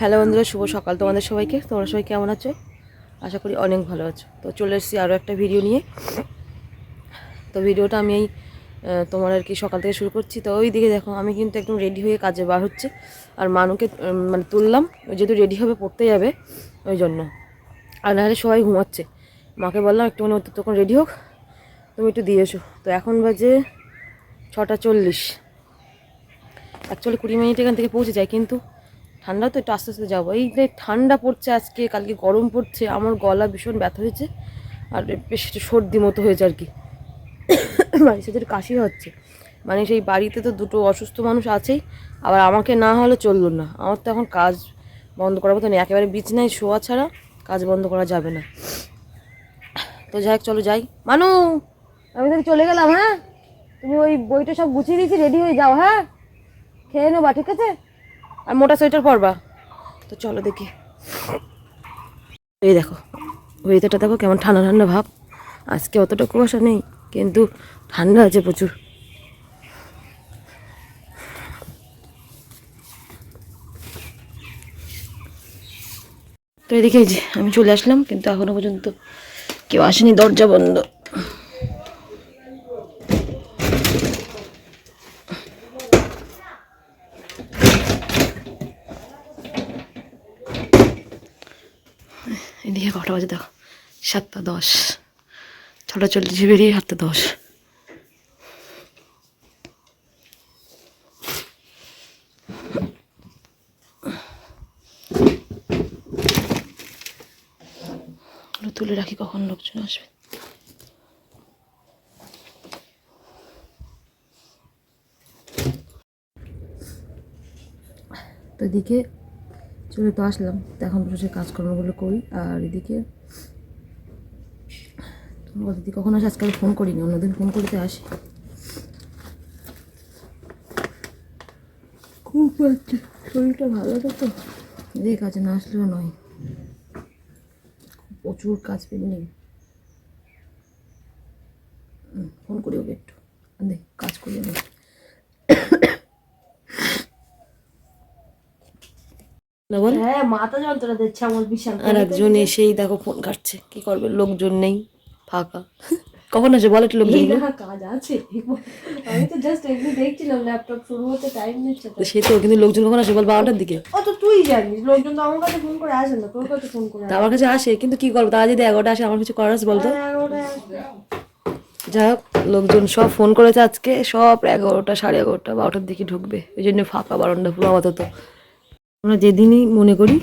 Hello বন্ধুরা, শুভ সকাল তোমাদের সবাইকে। তোমরা সবাই কেমন আছো? আশা করি অনেক ভালো আছো। তো চলে এসেছি আরও একটা ভিডিও নিয়ে। তো ভিডিওটা আমি এই তোমার আর কি সকাল থেকে শুরু করছি। তো ওই দিকে দেখো, আমি কিন্তু একদম রেডি হয়ে কাজে বার হচ্ছে। আর মানুকে মানে তুললাম যেহেতু রেডি হবে, পড়তে যাবে, ওই জন্য। আর নাহলে সবাই ঘুমাচ্ছে। মাকে বললাম একটুখানি ও তখন রেডি হোক, তুমি একটু দিয়ে এসো। তো এখন বাজে ছটা চল্লিশ। অ্যাকচুয়ালি কুড়ি মিনিট এখান থেকে পৌঁছে যায়, কিন্তু ঠান্ডা তো একটু আস্তে আস্তে যাব। এই যে ঠান্ডা পড়ছে আজকে, কালকে গরম পড়ছে, আমার গলা ভীষণ ব্যথা হয়েছে, আর বেশ সর্দি মতো হয়েছে আর কি। বাড়ির সাথে কাশি হচ্ছে। মানে সেই বাড়িতে তো দুটো অসুস্থ মানুষ আছেই, আবার আমাকে না হলে চলল না। আমার তো এখন কাজ বন্ধ করার মতো নেই, একেবারে বিছনায় শোয়া ছাড়া কাজ বন্ধ করা যাবে না। তো যাই চলো যাই। মানু, আমি তাহলে চলে গেলাম হ্যাঁ? তুমি ওই বইটা সব গুছিয়ে দিয়েছি রেডি হয়ে যাও হ্যাঁ? খেয়ে নেবা, ঠিক আছে? আর মোটা সোয়েটার পরবা। তো চলো দেখি। এই দেখো ওয়েদারটা দেখো কেমন ঠান্ডা ঠান্ডা ভাব। আজকে অতটা কুয়াশা নেই, কিন্তু ঠান্ডা আছে প্রচুর। তো এদিকে যে আমি চলে আসলাম, কিন্তু এখনও পর্যন্ত কেউ আসেনি, দরজা বন্ধ। এদিকে কটা বাজে দেখো। সাতটা দশ। ছটা চল্লিশে বেরিয়ে সাতটা দশ। তুলে রাখি কখন লোকজন আসবে। তো এদিকে চলে তো আসলাম তো এখন বসে কাজকর্মগুলো করি। আর এদিকে তোমার দিদি কখন আসে আজকাল ফোন করিনি অন্যদিন ফোন করতে আসি। খুব বাচ্চা শরীরটা ভালো তো? এই কাজে না আসলেও নয়। প্রচুর কাজ পেন্ডিং ফোন করি ওকে একটু। দেখ কাজ করি না। হ্যাঁ মাথা যন্ত্রণা দিচ্ছে আমার বিশাল। আর একজন এসেই দেখো ফোন কাটছে কি করবে? লোকজন নেই ফাঁকা। কখন আসে বলে একটু লোকজন কাজ আছে। আমি তো জাস্ট এমনি দেখছিলাম ল্যাপটপ শুরু হতে টাইম নিচ্ছে তো। সে তো কিন্তু লোকজন কখন আসে বল বারোটার দিকে। ও তো তুই জানিস লোকজন তো আমার কাছে ফোন করে আসে না তোর কাছে ফোন করে আমার কাছে আসে কিন্তু কি করব? তারা যদি এগারোটা আসে আমার কিছু করার আছে বলতো? আসবে। যাই হোক লোকজন সব ফোন করেছে আজকে। সব এগারোটা সাড়ে এগারোটা বারোটার দিকে ঢুকবে। ওই জন্য ফাঁকা বারোটা পুরো আপাতত। আমরা যেদিনই মনে করি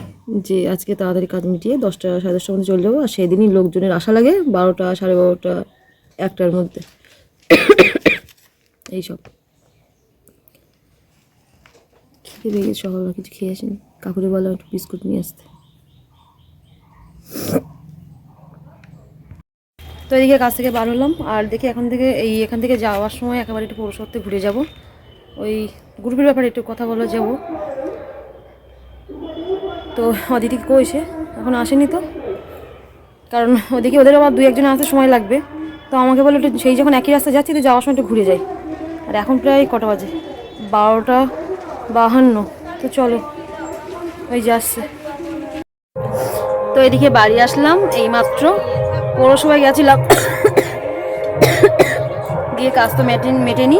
যে আজকে তাড়াতাড়ি কাজ মিটিয়ে দশটা, সাড়ে দশটার মধ্যে চলে যাব, আর সেদিনই লোকজনের আশা লাগে বারোটা, সাড়ে বারোটা, একটার মধ্যে। এইসব। খিদে লেগে সকালবেলা, কিছু খেয়ে আসিনি। কাকুরে বলো একটু বিস্কুট নিয়ে আসতে। তো এদিকে কাছ থেকে বার হলাম, আর দেখি এখন থেকে এই এখান থেকে যাওয়ার সময় একেবারে একটু পৌরসভাতে ঘুরে যাব। ওই গ্রুপের ব্যাপারে একটু কথা বলা যাব। তো অদিতি কইছে এখন আসেনি তো। কারণ ওদিকে ওদের আবার দুই একজন আসতে সময় লাগবে। তো আমাকে বলে একটু সেই যখন একই রাস্তা যাচ্ছি, তো যাওয়ার সময় একটু ঘুরে যাই। আর এখন প্রায় কটা বাজে? বারোটা বাহান্ন। তো চলো ওই যে আসছে। তো এদিকে বাড়ি আসলাম এইমাত্র। পৌরসভায় গেছিলাম। গিয়ে কাজ তো মেটেন মেটেনি।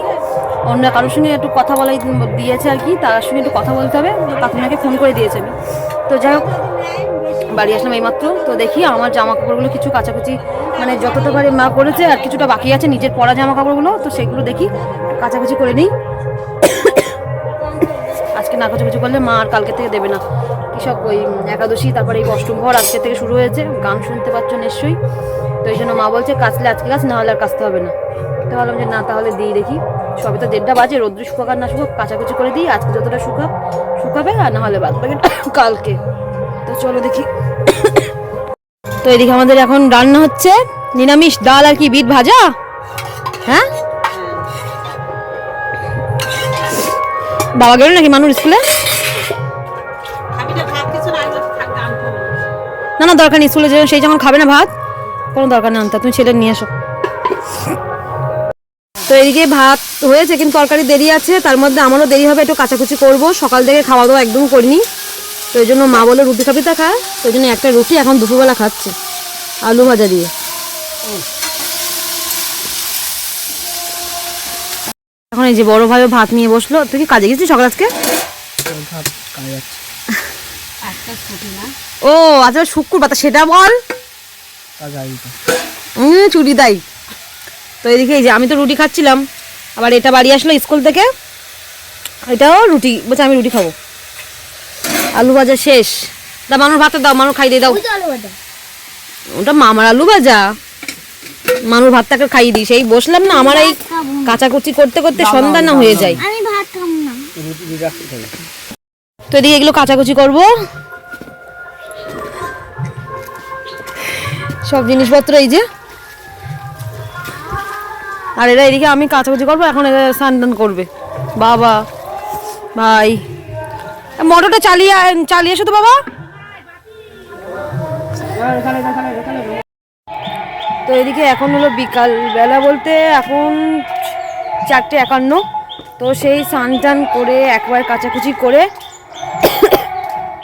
অন্য কারোর সঙ্গে একটু কথা বলাই দিয়েছে আর কি, তার সঙ্গে একটু কথা বলতে হবে। তো কাকিমাকে ফোন করে দিয়েছে আমি। তো যাই হোক, বাড়ি আসলাম এইমাত্র। তো দেখি আমার জামা কাপড়গুলো কিছু কাচাকুচি মানে যতটা পারে মা করেছে আর কিছুটা বাকি আছে, নিজের পরা জামা কাপড়গুলো তো সেগুলো দেখি কাচাকুচি করে নিই। আজকে না কাচাকুচি করলে মা আর কালকে থেকে দেবে না। সব ওই একাদশী, তারপরে এই অষ্টম ঘর আজকে থেকে শুরু হয়েছে, গান শুনতে পাচ্ছ নিশ্চয়ই। তো এই জন্য মা বলছে, কাচলে আজকে কাজ না হলে আর কাচতে হবে না। তো ভাবলাম যে না, তাহলে দিই দেখি। সবে তো দেড়টা বাজে রোদ্র শুকাক আর না শুকাক কাচাকুচি করে দিই, আজকে যতটা শুকাক শুকাবে আর না হলে বাদ বাকিটা কালকে। তো চলো দেখি। তো এদিকে আমাদের এখন রান্না হচ্ছে নিরামিষ ডাল আর কি বিট ভাজা? হ্যাঁ? বাবা গেল নাকি মানুষ স্কুলে? না না দরকার নেই স্কুলে যে- সেই যখন খাবে না ভাত কোনো দরকার নেই আনতে তুমি ছেলে নিয়ে এসো। তো এদিকে ভাত হয়েছে কিন্তু তরকারি দেরি আছে তার মধ্যে আমারও দেরি হবে একটু কাচাকুচি করব। সকাল থেকে খাওয়া দাওয়া একদম করিনি। তো এই জন্য মা বলে রুটি খাবি তা খা তো জন্য একটা রুটি এখন দুপুরবেলা খাচ্ছে আলু ভাজা দিয়ে। এখন এই যে বড় ভাইও ভাত নিয়ে বসল তুই কি কাজে গেছিস সকাল আজকে? ও আচ্ছা শুক্রবার তা সেটা বল। ছুটি তাই তো এদিকে এই যে আমি তো রুটি খাচ্ছিলাম আবার এটা বাড়ি আসলো স্কুল থেকে এটাও রুটি বলছে আমি রুটি খাব। আলু ভাজা শেষ। দা মানুষ ভাতটা দাও মানুষ খাই দিয়ে দাও। ওটা মামার আলু ভাজা। মানুষ ভাতটাকে খাইয়ে দিই সেই বসলাম না আমার এই কাচাকুচি করতে করতে সন্ধ্যা না হয়ে যায়। আমি ভাত খাব না। তো এদিকে এগুলো কাচাকুচি করব। সব জিনিসপত্র এই যে আর এরা এদিকে আমি কাচাকুচি করব, এখন এরা স্নান করবে। বাবা, ভাই। মোটরটা চালিয়ে চালিয়ে এসো তো বাবা। তো এদিকে এখন হলো বিকাল বেলা বলতে এখন চারটে একান্ন। তো সেই স্নান টান করে একবার কাচাকুচি করে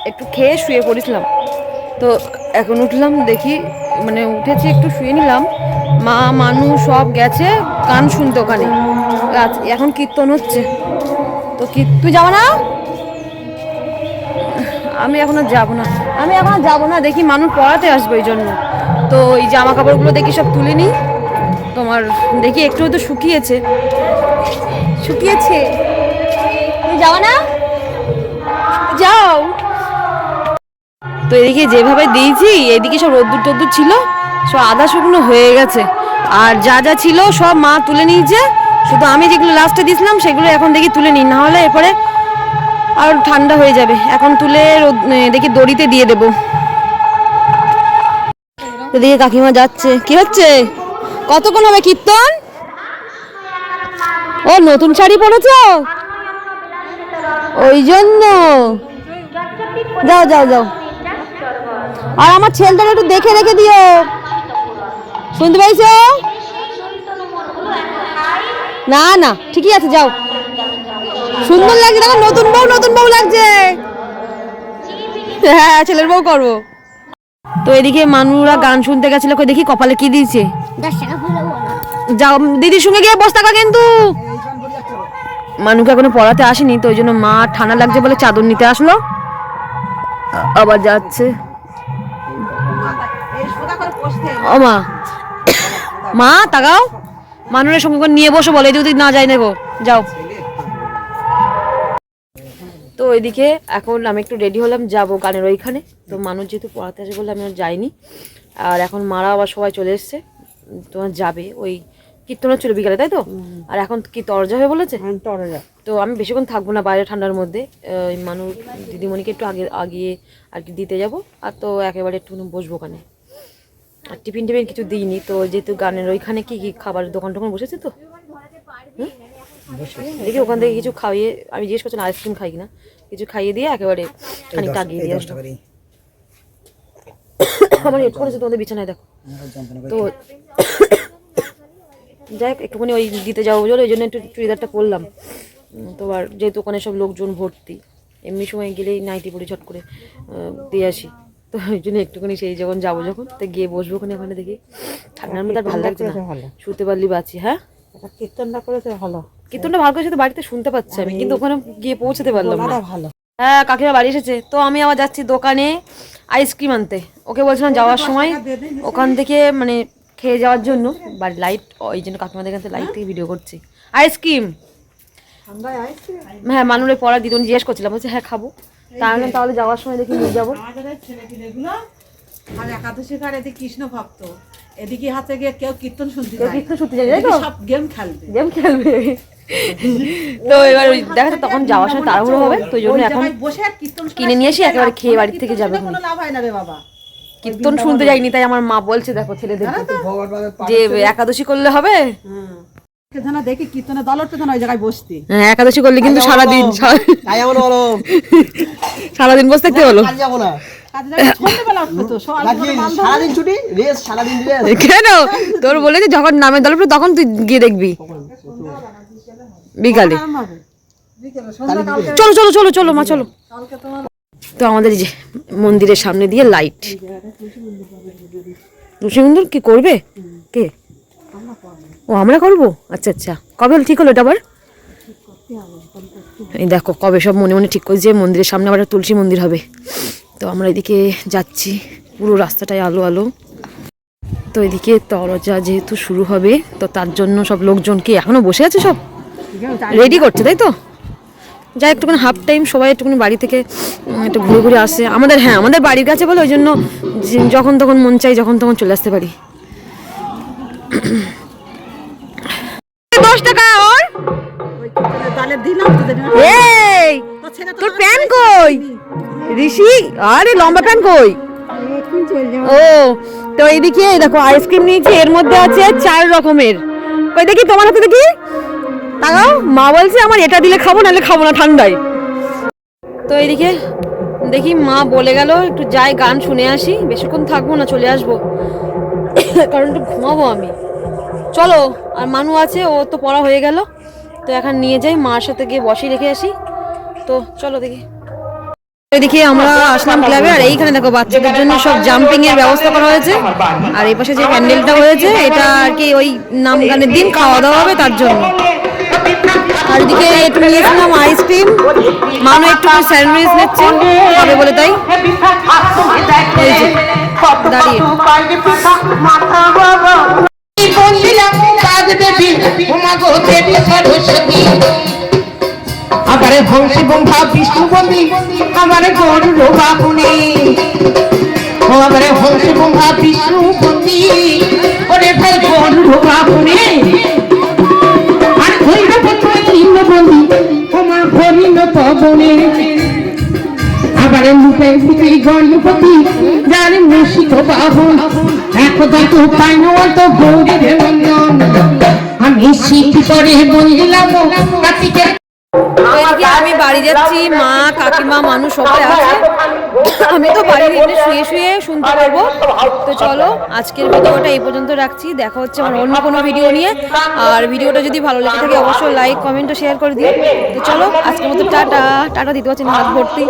একটু খেয়ে শুয়ে পড়েছিলাম। তো এখন উঠলাম, দেখি মানে উঠেছি, একটু শুয়ে নিলাম। মা, মানু সব গেছে, গান শুনতে ওখানে। এখন কীর্তন হচ্ছে। তো তুই যাব না? আমি এখন আর যাব না। আমি এখন আর যাব না, দেখি মানুষ পড়াতে আসবে ওই জন্য। তো এই জামা কাপড়গুলো দেখি সব তুলে নিই। তোমার, দেখি একটু তো শুকিয়েছে। শুকিয়েছে? তুমি যাও না? যাও। তো এদিকে যেভাবে দিয়েছি, এদিকে সব রোদ্দুর টদ্দুর ছিল। সব আদা শুকনো হয়ে গেছে। আর যা যা ছিল সব মা তুলে নিয়েছে। শুধু আমি যেগুলো লাস্টে দিয়েছিলাম, সেগুলো এখন দেখি তুলে নিই। না হলে এরপরে আর ঠান্ডা হয়ে যাবে। এখন তুলে দেখি দড়িতে দিয়ে দেবো। এদিকে কাকিমা যাচ্ছে। কি হচ্ছে? কতক্ষণ হবে কীর্তন? ও, নতুন শাড়ি পরেছো? ওই জন্য। যাও যাও যাও। আর আমার ছেলেটা একটু দেখে রেখে দিও। শুনতে পাইছো? না না, ঠিকই আছে, যাও। সুন্দর লাগছে, দেখো, নতুন বউ নতুন বউ লাগছে। হ্যাঁ ছেলের বউ করব। তো এদিকে মানুরা গান শুনতে গেছিল দেখি কপালে কি দিয়েছে। যাও, দিদির সঙ্গে গিয়ে বস থাকা কিন্তু। মানুকে এখনও পড়াতে আসেনি, তো ওই জন্য মা ঠান্ডা লাগছে বলে চাদর নিতে আসলো। আবার যাচ্ছে। ও মা মা তাকাও। মানুষের সঙ্গে নিয়ে বসো বলে যদি না যাই নেব। যাও। তো ওইদিকে এখন আমি একটু রেডি হলাম যাব গানের ওইখানে। তো মানুষ যেহেতু পড়াতে আসে বলে আমি আর যাইনি। আর এখন মারা আবার সবাই চলে এসছে। তোমার যাবে ওই কীর্তন হচ্ছিল বিকালে তাই তো? আর এখন কি তরজা হয়ে বলেছে? তরজা। তো আমি বেশিক্ষণ থাকব না বাইরে ঠান্ডার মধ্যে। মানুষ দিদিমণিকে একটু আগে আগিয়ে আর কি দিতে যাব। আর তো একেবারে একটু বসবো ওখানে। আর টিফিন টিফিন কিছু দিইনি তো যেহেতু গানের ওইখানে কি কি খাবারের দোকান টোকান বসেছে তো? দেখি ওখান থেকে কিছু খাইয়ে আমি জিজ্ঞেস করছিলাম আইসক্রিম খাই কিনা? কিছু খাইয়ে দিয়ে একেবারে খানিকটা আগিয়ে দিয়ে আমার হেডফোন আছে তোমাদের বিছানায় দেখো। তো যাই একটুখানি ওই দিতে যাব বলে ওই জন্য একটু চুড়িদারটা পরলাম। উম, তো আর যেহেতু ওখানে সব লোকজন ভর্তি এমনি সময় গেলেই নাইটি পরে ছট করে দিয়ে আসি। তো ওই জন্য একটুখানি সেই যখন যাব যখন তো গিয়ে বসবো ওখানে ওখানে দেখি। ঠান্ডার মধ্যে আর ভালো লাগছে না। শুতে পারলি বাঁচি হ্যাঁ? কীর্তনটা করেছে ভালো। কীর্তনটা ভালো করে সাথে বাড়িতে শুনতে পাচ্ছি আমি কিন্তু ওখানে গিয়ে পৌঁছাতে পারলাম না। ভালো। হ্যাঁ কাকিমা বাড়ি এসেছে। তো আমি আবার যাচ্ছি দোকানে আইসক্রিম আনতে। ওকে বলছিলাম যাওয়ার সময় ওখান থেকে মানে খেয়ে যাওয়ার জন্য বাড়ি লাইট ওই জন্য কাকিমাদের থেকে লাইট থেকে ভিডিও করছি। আইসক্রিম! হ্যাঁ মানুষের পড়া দিদি জিজ্ঞেস করছিলাম বলছে হ্যাঁ খাব। তাহলে তাহলে যাওয়ার সময় দেখি নিয়ে যাব। আমাদের আর একাদশী কার এদিকে কৃষ্ণ ভক্ত? এদিকে হাতে গিয়ে কেউ কীর্তন শুনতে যায়। কীর্তন শুনতে যাই, তাই তো? সব গেম খেলবে। গেম খেলবে। তো এবার ওই দেখা তখন যাওয়ার সময় তাড়াহুড়ো হবে তো ওই জন্য এখন বসে আর কীর্তন কিনে নিয়ে এসে একেবারে খেয়ে বাড়ি থেকে যাবে কোনো লাভ হয় না রে বাবা। কীর্তন শুনতে যাইনি তাই আমার মা বলছে দেখো ছেলেদের যে একাদশী করলে হবে কীর্তনে ওই জায়গায় বসতি। হ্যাঁ একাদশী করলে কিন্তু সারাদিন সারা- তাই এমন বলো সারাদিন বসে থাকতে হলো। কেন? তোর বলেছে যখন নামের দল তখন তুই গিয়ে দেখবি। বিকালে। চলো চলো চলো চলো মা চলো। তো আমাদের যে মন্দিরের সামনে দিয়ে লাইট তুলসী কি করবে? কে? ও, আমরা করব? আচ্ছা আচ্ছা। কবে ঠিক হলো এটা আবার? এই দেখো, কবে সব মনে মনে ঠিক করছে মন্দিরের সামনে আবার তুলসী মন্দির হবে। তো আমরা এদিকে যাচ্ছি, পুরো রাস্তাটায় আলো আলো। তো এদিকে তরজা যেহেতু শুরু হবে, তো তার জন্য সব লোকজন কি এখনও বসে আছে সব? রেডি করছে, তাই তো? যা একটুখানি হাফ টাইম সবাই একটুখানি বাড়ি থেকে একটু ঘুরে ঘুরে আসে। আমাদের হ্যাঁ আমাদের বাড়ির কাছে বলে ওই জন্য যখন তখন মন চাই যখন তখন চলে আসতে পারি। দশ টাকা, ওর? তাহলে এই, তোর প্যান কই? ঋষি, আরে লম্বা প্যান কই? ও, তো এইদিকে দেখো, আইসক্রিম নিয়েছি, এর মধ্যে আছে চার রকমের। কই দেখি, তোমার হাতে দেখি? তাকাও, মা বলছে, আমার এটা দিলে খাব, নাহলে খাব না ঠান্ডায়। তো এইদিকে দেখি, মা বলে গেল, একটু যাই, গান শুনে আসি, বেশিক্ষণ থাকব না, চলে আসব। কারণ একটু ঘুমাবো আমি। চলো আর মানু আছে ও তো পড়া হয়ে গেল। তো এখন নিয়ে যাই মার সাথে গিয়ে বসে রেখে আসি। তো চলো দেখি। এদিকে আমরা আসলাম ক্লাবে আর এইখানে দেখো বাচ্চাদের জন্য সব জাম্পিং এর ব্যবস্থা করা হয়েছে। আর এই পাশে যে প্যান্ডেলটা হয়েছে এটা আর কি ওই নাম গানের দিন খাওয়া দাওয়া হবে তার জন্য। আর এদিকে একটু নিয়েছিলাম আইসক্রিম মানু একটু স্যান্ডউইচ নিচ্ছে খাবে বলে তাই। এই দাঁড়িয়ে বলছিলাম কাজ দেবী? উমাগো দেবী সরস্বতী। আবার হংসী বন্ধা বিষ্ণু বন্দি আমার গরুর বাহুনে ও আবার হংসী বন্ধা বিষ্ণু বন্দি ওরে ভাই গরুর বাহুনে আর আমার আবার মুখে মুখে গণপতি, যার মুশিত বাহন। তো গৌরীর নন্দন আমি শীত করে বললাম আমি বাড়ি যাচ্ছি মা কাকিমা মানুষ সবাই আছে। আমি তো বাড়ির এমনি শুয়ে শুয়ে শুনতে পারব। তো চলো আজকের ভিডিওটা এই পর্যন্ত রাখছি। দেখা হচ্ছে আমার অন্য কোনো ভিডিও নিয়ে। আর ভিডিওটা যদি ভালো লেগে থাকে অবশ্যই লাইক কমেন্ট ও শেয়ার করে দিও। তো চলো আজকের মতো টাটা। টাটা দিতে পারছি না হাত ভর্তি।